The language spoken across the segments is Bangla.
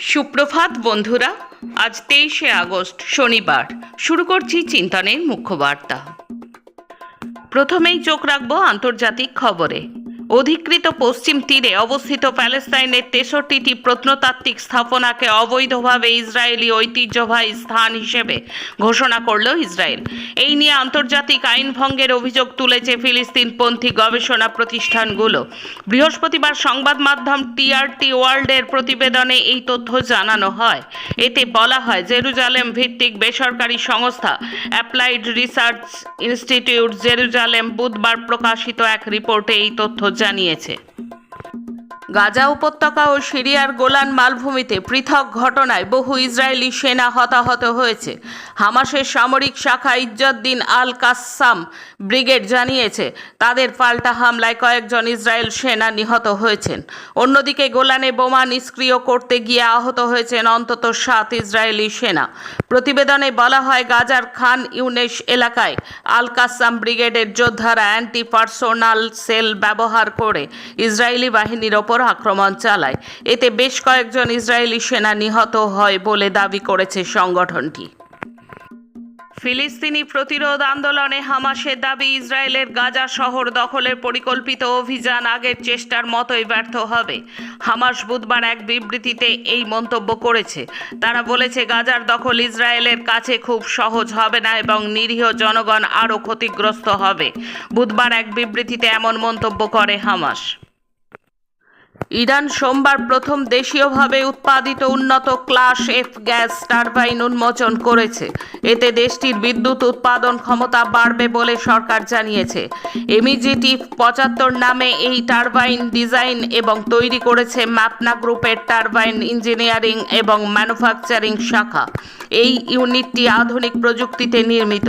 সুপ্রভাত বন্ধুরা, আজ তেইশে আগস্ট, শনিবার। শুরু করছি চিন্তনের মুখ্য বার্তা। প্রথমেই চোখ রাখব আন্তর্জাতিক খবরে। অধিকৃত পশ্চিম তীরে অবস্থিত প্যালেস্তাইনের তেষট্টিটি প্রত্নতাত্ত্বিক স্থাপনাকে অবৈধভাবে ইসরায়েলি ঐতিহ্যবাহী স্থান হিসেবে ঘোষণা করল ইসরায়েল। এই নিয়ে আন্তর্জাতিক আইন ভঙ্গের অভিযোগ তুলেছে ফিলিস্তিনপন্থী গবেষণা প্রতিষ্ঠানগুলো। বৃহস্পতিবার সংবাদ মাধ্যম টিআরটি ওয়ার্ল্ডের প্রতিবেদনে এই তথ্য জানানো হয়। এতে বলা হয়, জেরুজালেম ভিত্তিক বেসরকারি সংস্থা অ্যাপ্লাইড রিসার্চ ইনস্টিটিউট জেরুজালেম বুধবার প্রকাশিত এক রিপোর্টে এই তথ্য জানিয়েছে। গাজা উপত্যকা ও সিরিয়ার গোলান মালভূমিতে পৃথক ঘটনায় বহু ইসরায়েলি সেনা হতাহত হয়েছে। হামাসের সামরিক শাখা ইজ্জদ্দিন আল কাসাম ব্রিগেড জানিয়েছে, তাদের পাল্টা হামলায় কয়েকজন ইসরায়েল সেনা নিহত হয়েছেন। অন্যদিকে গোলানে বোমা নিষ্ক্রিয় করতে গিয়ে আহত হয়েছেন অন্তত সাত ইসরায়েলি সেনা। প্রতিবেদনে বলা হয়, গাজার খান ইউনেশ এলাকায় আল কাসাম ব্রিগেডের যোদ্ধারা অ্যান্টি পার্সোনাল সেল ব্যবহার করে ইসরায়েলি বাহিনীর ওপর আক্রমণ চালায়। এতে বেশ কয়েকজন ইসরায়েলি সেনা নিহত হয় বলে দাবি করেছে সংগঠনটি। ফিলিস্তিনি প্রতিরোধ আন্দোলনে হামাসের দাবি, ইসরায়েলের গাজা শহর দখলের পরিকল্পিত অভিযান আগের চেষ্টার মতোই ব্যর্থ হবে। হামাস বুধবার এক বিবৃতিতে এই মন্তব্য করেছে। তারা বলেছে, গাজার দখল ইসরায়েলের কাছে খুব সহজ হবে না এবং নিরীহ জনগণ আরও ক্ষতিগ্রস্ত হবে। বুধবার এক বিবৃতিতে এমন মন্তব্য করে হামাস। ইরান সোমবার প্রথম দেশীয়ভাবে উৎপাদিত উন্নত ক্লাস এফ গ্যাস টারবাইন উন্মোচন করেছে। এতে দেশটির বিদ্যুৎ উৎপাদন ক্ষমতা বাড়বে বলে সরকার জানিয়েছে। এমিজিটি পঁচাত্তর নামে এই টারবাইন ডিজাইন এবং তৈরি করেছে ম্যাপনা গ্রুপের টারবাইন ইঞ্জিনিয়ারিং এবং ম্যানুফ্যাকচারিং শাখা। এই ইউনিটটি আধুনিক প্রযুক্তিতে নির্মিত।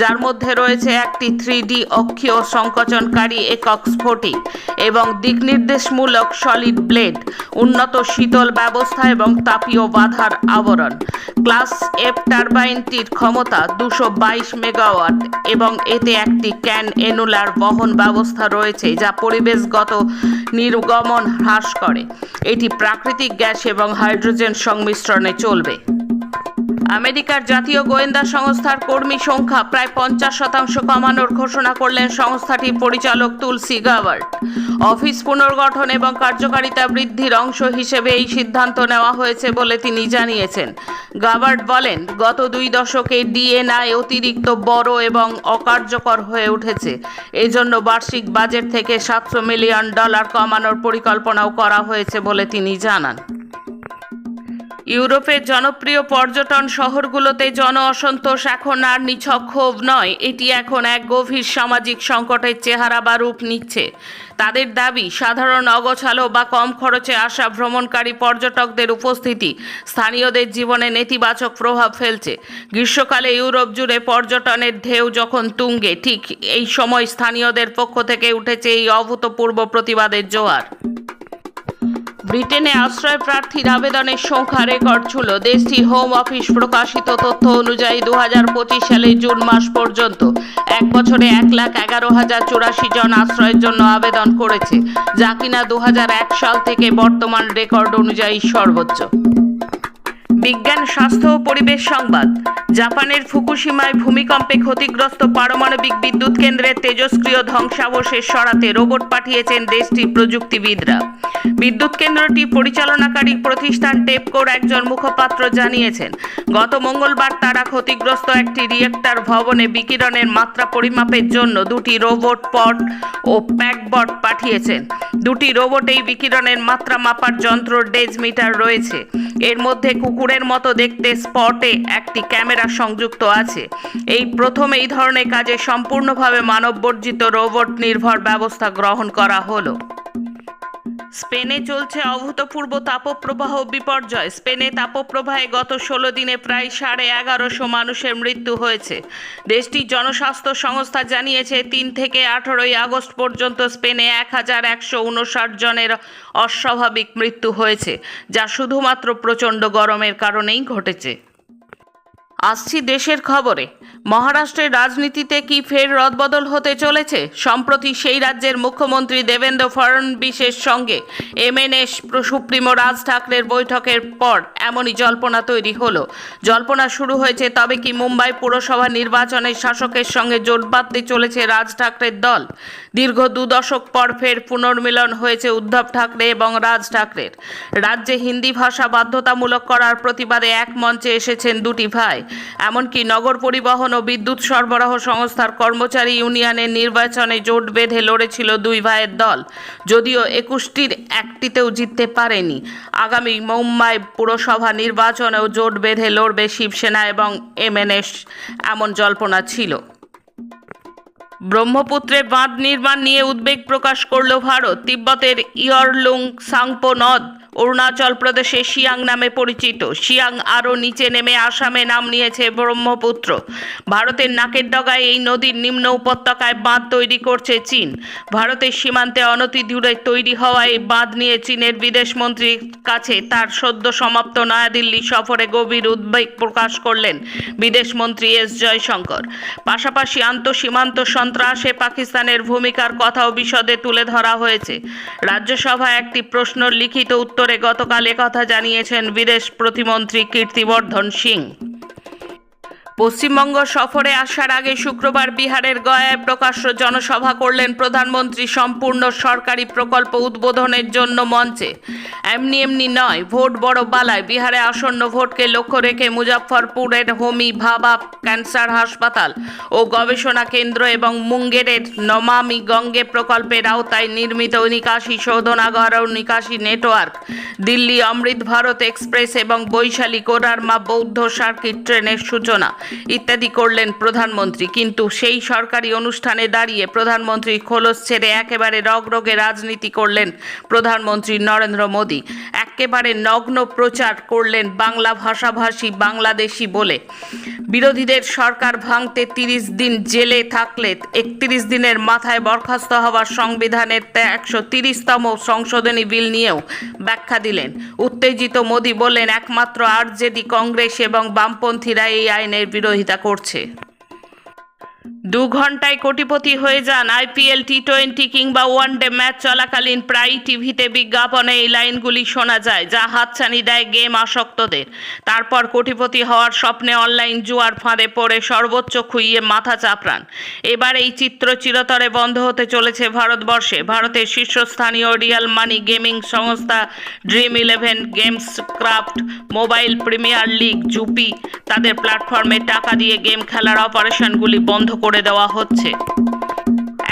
যার মধ্যে রয়েছে একটি থ্রি ডি অক্ষীয় সংকোচনকারী একক স্ফটিক এবং দিকনির্দেশমূলক সলিড ব্লেড, উন্নত শীতল ব্যবস্থা এবং তাপীয় বাধার আবরণ। ক্লাস এফ টারবাইনটির ক্ষমতা দুশো বাইশ মেগাওয়াট এবং এতে একটি ক্যান এনুলার বহন ব্যবস্থা রয়েছে যা পরিবেশগত নির্গমন হ্রাস করে। এটি প্রাকৃতিক গ্যাস এবং হাইড্রোজেন সংমিশ্রণে চলবে। আমেরিকার জাতীয় গোয়েন্দা সংস্থার কর্মী সংখ্যা প্রায় পঞ্চাশ শতাংশ কমানোর ঘোষণা করলেন সংস্থাটির পরিচালক তুলসি গাওয়ার্ড অফিস পুনর্গঠন এবং কার্যকারিতা বৃদ্ধির অংশ হিসেবে এই সিদ্ধান্ত নেওয়া হয়েছে বলে তিনি জানিয়েছেন। গাবার্ড বলেন, গত দুই দশকে ডিএনআই অতিরিক্ত বড় এবং অকার্যকর হয়ে উঠেছে। এজন্য বার্ষিক বাজেট থেকে সাতশো মিলিয়ন ডলার কমানোর পরিকল্পনাও করা হয়েছে বলে তিনি জানান। ইউরোপের জনপ্রিয় পর্যটন শহরগুলোতে জন অসন্তোষ এখন আর নিছক ক্ষোভ নয়। এটি এখন এক গভীর সামাজিক সংকটের চেহারা বা রূপ নিচ্ছে। তাদের দাবি, সাধারণ অগোছালো বা কম খরচে আসা ভ্রমণকারী পর্যটকদের উপস্থিতি স্থানীয়দের জীবনে নেতিবাচক প্রভাব ফেলছে। গ্রীষ্মকালে ইউরোপ জুড়ে পর্যটনের ঢেউ যখন তুঙ্গে, ঠিক এই সময় স্থানীয়দের পক্ষ থেকে উঠেছে এই অভূতপূর্ব প্রতিবাদের জোয়ার। ব্রিটেনে আশ্রয় প্রার্থীর আবেদনের সংখ্যা রেকর্ড ছিল। দেশটি হোম অফিস প্রকাশিত তথ্য অনুযায়ী দু সালে জুন মাস পর্যন্ত এক বছরে এক লাখ এগারো হাজার চুরাশি জন আশ্রয়ের জন্য আবেদন করেছে, যা কিনা দু হাজার এক সাল থেকে বর্তমান রেকর্ড অনুযায়ী সর্বোচ্চ। বিজ্ঞান, স্বাস্থ্য ও পরিবেশ সংবাদ। জাপানের ফুকুশিমায় ভূমিকম্পে ক্ষতিগ্রস্ত পারমাণবিক বিদ্যুৎ কেন্দ্রের তেজস্ক্রিয় ধ্বংসাবশেষ সরাতে রোবট পাঠিয়েছেন দেশটির প্রযুক্তিবিদরা। বিদ্যুৎ কেন্দ্রটি পরিচালনাকারী প্রতিষ্ঠান টেপকোর একজন মুখপাত্র জানিয়েছেন, গত মঙ্গলবার তারা ক্ষতিগ্রস্ত একটি রিয়েক্টর ভবনে বিকিরণের মাত্রা পরিমাপের জন্য দুটি রোবট পট ও প্যাকবট পাঠিয়েছেন। দুটি রোবটেই বিকিরণের মাত্রা মাপার যন্ত্র ডেজ মিটার রয়েছে। এর মধ্যে কুকুরের মতো দেখতে স্পটে একটি ক্যামেরা সংযুক্ত আছে। এই প্রথম এই ধরনের কাজে সম্পূর্ণভাবে মানববর্জিত রোবট নির্ভর ব্যবস্থা গ্রহণ করা হলো। স্পেনে চলছে অভূতপূর্ব তাপপ্রবাহ বিপর্যয়। স্পেনে তাপপ্রবাহে গত ষোলো দিনে প্রায় সাড়ে এগারোশো মানুষের মৃত্যু হয়েছে। দেশটির জনস্বাস্থ্য সংস্থা জানিয়েছে, তিন থেকে আঠেরোই আগস্ট পর্যন্ত স্পেনে এক হাজার একশো উনষাট জনের অস্বাভাবিক মৃত্যু হয়েছে, যা শুধুমাত্র প্রচণ্ড গরমের কারণেই ঘটেছে। আসছি দেশের খবরে। মহারাষ্ট্রের রাজনীতিতে কি ফের রদবদল হতে চলেছে? সম্প্রতি সেই রাজ্যের মুখ্যমন্ত্রী দেবেন্দ্র ফড়নবিসের সঙ্গে এমএনএস সুপ্রিমো রাজ ঠাকরের বৈঠকের পর এমনই জল্পনা তৈরি হলো। জল্পনা শুরু হয়েছে তবে কি মুম্বাই পুরসভা নির্বাচনে শাসকের সঙ্গে জোট বাঁধতে চলেছে রাজ ঠাকরের দল? দীর্ঘ দু দশক পর ফের পুনর্মিলন হয়েছে উদ্ধব ঠাকরে এবং রাজ ঠাকরের। রাজ্যে হিন্দি ভাষা বাধ্যতামূলক করার প্রতিবাদে এক মঞ্চে এসেছেন দুটি ভাই। এমনকি নগর পরিবহন ও বিদ্যুৎ সরবরাহ সংস্থার কর্মচারী ইউনিয়নের নির্বাচনে জোট বেঁধে লড়েছিল দুই ভাইয়ের দল। যদিও একুশটির একটিতেও জিততে পারেনি। আগামী মুম্বাই পুরসভা নির্বাচনেও জোট বেঁধে লড়বে শিবসেনা এবং এমএনএস, এমন জল্পনা ছিল। ব্রহ্মপুত্রে বাঁধ নির্মাণ নিয়ে উদ্বেগ প্রকাশ করল ভারত। তিব্বতের ইয়রলুং সাংপো নদ অরুণাচল প্রদেশে শিয়াং নামে পরিচিত। শিয়াং আরও নিচে নেমে আসামে নাম নিয়েছে ব্রহ্মপুত্র। ভারতের নাকের ডগায় এই নদীর নিম্ন উপত্যকায় বাঁধ তৈরি করছে চীন। ভারতের সীমান্তে অনতি দূরে তৈরি হওয়া এই বাঁধ নিয়ে চীনের বিদেশমন্ত্রীর কাছে তার সদ্য সমাপ্ত নয়াদিল্লি সফরে গভীর উদ্বেগ প্রকাশ করলেন বিদেশমন্ত্রী এস জয়শঙ্কর। পাশাপাশি আন্তঃসীমান্ত সন্ত্রাসে পাকিস্তানের ভূমিকার কথাও বিশদে তুলে ধরা হয়েছে। রাজ্যসভায় একটি প্রশ্নর লিখিত উত্তরে গতকাল কথা জানিয়েছেন বিদেশ প্রতিমন্ত্রী কীর্তিবর্ধন সিং। পশ্চিমবঙ্গ সফরে আসার আগে শুক্রবার বিহারের গয়ায় প্রকাশ্য জনসভা করলেন প্রধানমন্ত্রী সম্পূর্ণ সরকারি প্রকল্প উদ্বোধনের জন্য মঞ্চে। এমনি এমনি নয়, ভোট বড় বালায় বিহারে আসন্ন ভোটকে লক্ষ্য রেখে মুজাফফরপুরের হোমি ভাবা ক্যান্সার হাসপাতাল ও গবেষণা কেন্দ্র এবং মুঙ্গেরের নমামি গঙ্গে প্রকল্পের আওতায় নির্মিত নিকাশি শোধনাগার ও নিকাশি নেটওয়ার্ক, দিল্লি অমৃত ভারত এক্সপ্রেস এবং বৈশালী কোরারমা বৌদ্ধ সার্কিট ট্রেনের সূচনা। ইত্যাদি করলেন প্রধানমন্ত্রী। কিন্তু সেই সরকারি অনুষ্ঠানে দাঁড়িয়ে প্রধানমন্ত্রী খোলস ছেড়ে একেবারে রগরগে রাজনীতি করলেন প্রধানমন্ত্রী নরেন্দ্র মোদী। একেবারে নগ্ন প্রচার করলেন বাংলা ভাষাভাষী বাংলাদেশি বলে। বিরোধীদের সরকার ভাঙতে তিরিশ দিন জেলে থাকলে একত্রিশ দিনের মাথায় বরখাস্ত হওয়ার সংবিধানের একশো তিরিশতম সংশোধনী বিল নিয়েও ব্যাখ্যা দিলেন। উত্তেজিত মোদী বললেন, একমাত্র আরজেডি কংগ্রেস এবং বামপন্থীরা এই আইনের বিরোধিতা করছে। দু ঘন্টায় কোটিপতি হয়ে যান আইপিএল টি টোয়েন্টি কিংবা ওয়ান ডে ম্যাচ চলাকালীন প্রায়ই টিভিতে বিজ্ঞাপনে এই লাইনগুলি শোনা যায়, যা হাতছানি দেয় গেম আসক্তদের। তারপর কোটিপতি হওয়ার স্বপ্নে অনলাইন জুয়ার ফাঁদে পড়ে সর্বোচ্চ খুইয়ে মাথা চাপড়ান। এবার এই চিত্র চিরতরে বন্ধ হতে চলেছে ভারতবর্ষে। ভারতের শীর্ষস্থানীয় রিয়াল মানি গেমিং সংস্থা Dream Eleven Games Craft Mobile Premier League, Zupee, তাদের প্ল্যাটফর্মে টাকা দিয়ে গেম খেলার অপারেশনগুলি বন্ধ করে দেওয়া হচ্ছে।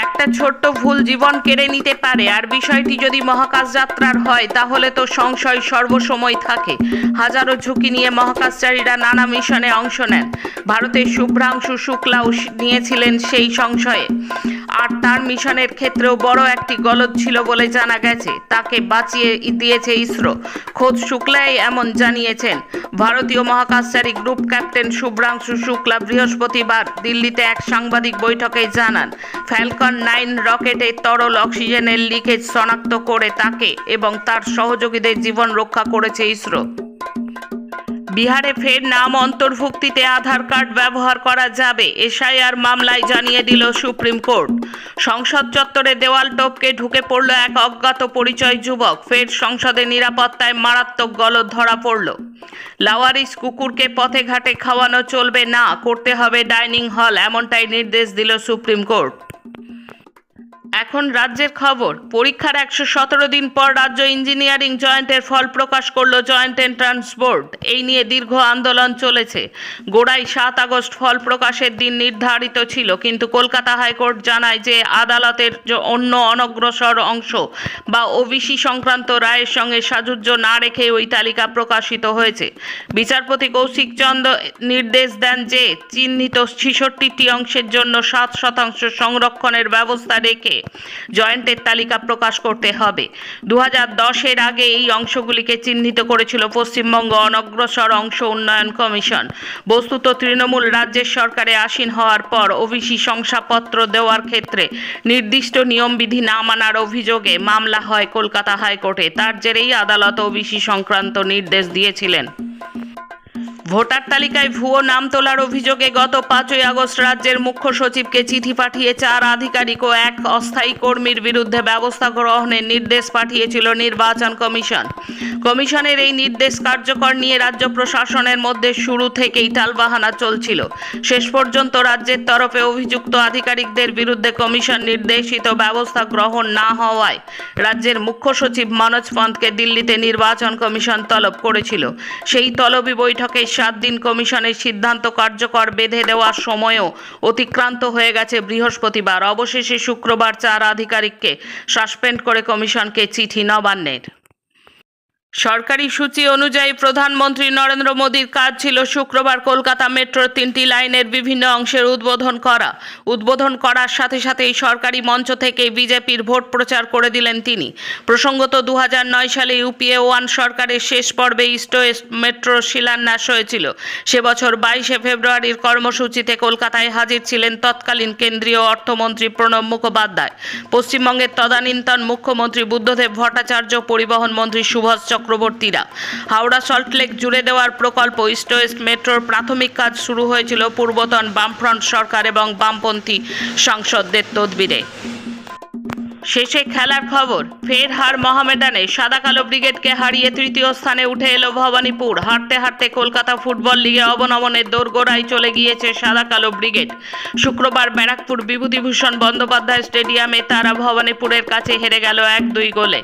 একটা ছোট্ট ভুল জীবন কেড়ে নিতে পারে, আর বিষয়টি যদি মহাকাশ যাত্রার হয়, তাহলে তো সংশয় সর্বসময় থাকে। হাজারো ঝুঁকি নিয়ে মহাকাশচারীরা নানা মিশনে অংশ নেন। ভারতের শুভ্রাংশু শুক্লাও নিয়েছিলেন সেই সংশয়ে। আর তার মিশনের ক্ষেত্রেও বড় একটি গলদ ছিল বলে জানা গেছে। তাকে বাঁচিয়ে দিয়েছে ইসরো। খোদ শুক্লাই এমন জানিয়েছেন। ভারতীয় মহাকাশচারী গ্রুপ ক্যাপ্টেন শুভ্রাংশু শুক্লা বৃহস্পতিবার দিল্লিতে এক সাংবাদিক বৈঠকে জানান, ফ্যালকন নাইন রকেটে তরল অক্সিজেনের লিকেজ শনাক্ত করে তাকে এবং তার সহযোগীদের জীবন রক্ষা করেছে ইসরো। বিহারে ফের নাম অন্তর্ভুক্তিতে আধার কার্ড ব্যবহার করা যাবে, এসআইআর মামলায় জানিয়ে দিল সুপ্রিম কোর্ট। সংসদ চত্বরে দেওয়াল টপকে ঢুকে পড়ল এক অজ্ঞাত পরিচয় যুবক। ফের সংসদে নিরাপত্তায় মারাত্মক গলদ ধরা পড়ল। লাওয়ারিস কুকুরকে পথে ঘাটে খাওয়ানো চলবে না, করতে হবে ডাইনিং হল, এমনটাই নির্দেশ দিল সুপ্রিম কোর্ট। এখন রাজ্যের খবর, পরীক্ষার একশো সতেরো দিন পর রাজ্য ইঞ্জিনিয়ারিং জয়েন্টের ফল প্রকাশ করল জয়েন্ট এন্ট্রান্স বোর্ড। এই নিয়ে দীর্ঘ আন্দোলন চলেছে। গোড়ায় সাত আগস্ট ফল প্রকাশের দিন নির্ধারিত ছিল, কিন্তু কলকাতা হাইকোর্ট জানায় যে আদালতের অন্য অনগ্রসর অংশ বা ওবিসি সংক্রান্ত রায়ের সঙ্গে সাজুজ্য না রেখে ওই তালিকা প্রকাশিত হয়েছে। বিচারপতি কৌশিক চন্দ্র নির্দেশ দেন যে, চিহ্নিত ছেষট্টিটি অংশের জন্য সাত শতাংশ সংরক্ষণের ব্যবস্থা রেখে জয়েন্টের তালিকা প্রকাশ করতে হবে। দু হাজার দশের আগে এই অংশগুলিকে চিহ্নিত করেছিল পশ্চিমবঙ্গ অনগ্রসর অংশ উন্নয়ন কমিশন। বস্তুত তৃণমূল রাজ্যের সরকারে আসীন হওয়ার পর ওবিসি শংসাপত্র দেওয়ার ক্ষেত্রে নির্দিষ্ট নিয়মবিধি না মানার অভিযোগে মামলা হয় কলকাতা হাইকোর্টে। তার জেরেই আদালত ওবিসি সংক্রান্ত নির্দেশ দিয়েছিলেন। ভোটার তালিকায় ভুয়ো নাম তোলার অভিযোগে গত পাঁচই আগস্ট রাজ্যের মুখ্য সচিবকে চিঠি পাঠিয়ে চার আধিকারিক ও এক অস্থায়ী কর্মীর বিরুদ্ধে ব্যবস্থা গ্রহণের নির্দেশ পাঠিয়েছিল নির্বাচন কমিশন। কমিশনের এই নির্দেশ কার্যকর নিয়ে রাজ্য প্রশাসনের মধ্যে শুরু থেকেই টালবাহানা চলছিল। শেষ পর্যন্ত রাজ্যের তরফে অভিযুক্ত আধিকারিকদের বিরুদ্ধে কমিশন নির্দেশিত ব্যবস্থা গ্রহণ না হওয়ায় রাজ্যের মুখ্য সচিব মনোজ পন্তকে দিল্লিতে নির্বাচন কমিশন তলব করেছিল। সেই তলবি বৈঠকে সাত দিন কমিশনের সিদ্ধান্ত কার্যকর বেঁধে দেওয়ার সময়ও অতিক্রান্ত হয়ে গেছে বৃহস্পতিবার। অবশেষে শুক্রবার চার আধিকারিককে সাসপেন্ড করে কমিশনকে চিঠি নবান্নের। সরকারি সূচি অনুযায়ী প্রধানমন্ত্রী নরেন্দ্র মোদীর কাজ ছিল শুক্রবার কলকাতা মেট্রোর তিনটি লাইনের বিভিন্ন অংশের উদ্বোধন করা। উদ্বোধন করার সাথে সাথেই সরকারি মঞ্চ থেকে বিজেপির ভোট প্রচার করে দিলেন তিনি। প্রসঙ্গত দু হাজার নয় সালে ইউপিএ ওয়ান সরকারের শেষ পর্বে ইস্ট মেট্রোর শিলান্যাস হয়েছিল। সে বছর বাইশে ফেব্রুয়ারির কর্মসূচিতে কলকাতায় হাজির ছিলেন তৎকালীন কেন্দ্রীয় অর্থমন্ত্রী প্রণব মুখোপাধ্যায়। পশ্চিমবঙ্গের তদানীন্তন মুখ্যমন্ত্রী বুদ্ধদেব ভট্টাচার্য, পরিবহন মন্ত্রী সুভাষ চক্রবর্তীরা হাওড়া সল্টলেক জুড়ে দেওয়ার প্রকল্প ইস্ট ওয়েস্ট মেট্রোর প্রাথমিক কাজ শুরু হয়েছিল পূর্বতন বামফ্রন্ট সরকার এবং বামপন্থী সাংসদদের তদবিরে। শেষে খেলার খবর, ফের হার মহামেডানে সাদা কালো ব্রিগেডকে হারিয়ে তৃতীয় স্থানে উঠে এলো ভবানীপুর। হারতে হারতে কলকাতা ফুটবল লিগে অবনমনের দোরগোড়ায় চলে গিয়েছে সাদা কালো ব্রিগেড। শুক্রবার ব্যারাকপুর বিভূতিভূষণ বন্দ্যোপাধ্যায় স্টেডিয়ামে তারা ভবানীপুরের কাছে হেরে গেল এক দুই গোলে।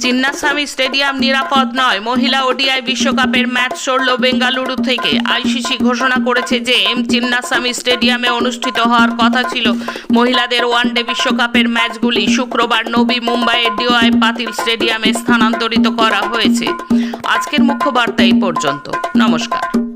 চিন্নাস্বামী স্টেডিয়াম নিরাপদ নয়। মহিলা ওডিআই বিশ্বকাপের ম্যাচ সরল বেঙ্গালুরু থেকে। আইসিসি ঘোষণা করেছে যে, এম চিন্নাস্বামী স্টেডিয়ামে অনুষ্ঠিত হওয়ার কথা ছিল। মহিলাদের ওয়ানডে বিশ্বকাপের ম্যাচগুলি শুক্রবার নবী মুম্বাইয়ের ডিওআই পাতিল স্টেডিয়ামে স্থানান্তরিত করা হয়েছে। আজকের মুখ্য বার্তা এই পর্যন্ত। নমস্কার।